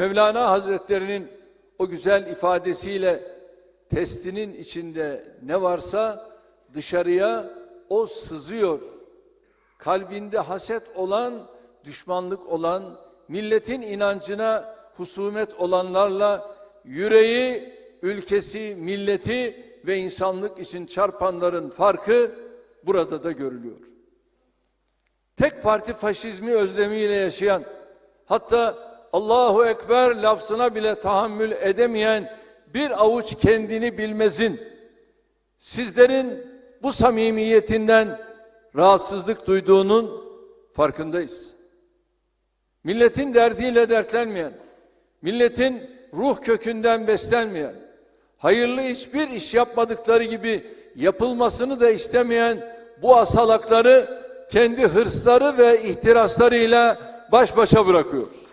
Mevlana Hazretlerinin o güzel ifadesiyle testinin içinde ne varsa dışarıya o sızıyor. Kalbinde haset olan, düşmanlık olan, milletin inancına husumet olanlarla yüreği, ülkesi, milleti ve insanlık için çarpanların farkı burada da görülüyor. Tek parti faşizmi özlemiyle yaşayan, hatta Allahu Ekber lafzına bile tahammül edemeyen bir avuç kendini bilmezin, sizlerin bu samimiyetinden rahatsızlık duyduğunun farkındayız. Milletin derdiyle dertlenmeyen, milletin ruh kökünden beslenmeyen, hayırlı hiçbir iş yapmadıkları gibi yapılmasını da istemeyen bu asalakları kendi hırsları ve ihtiraslarıyla baş başa bırakıyoruz.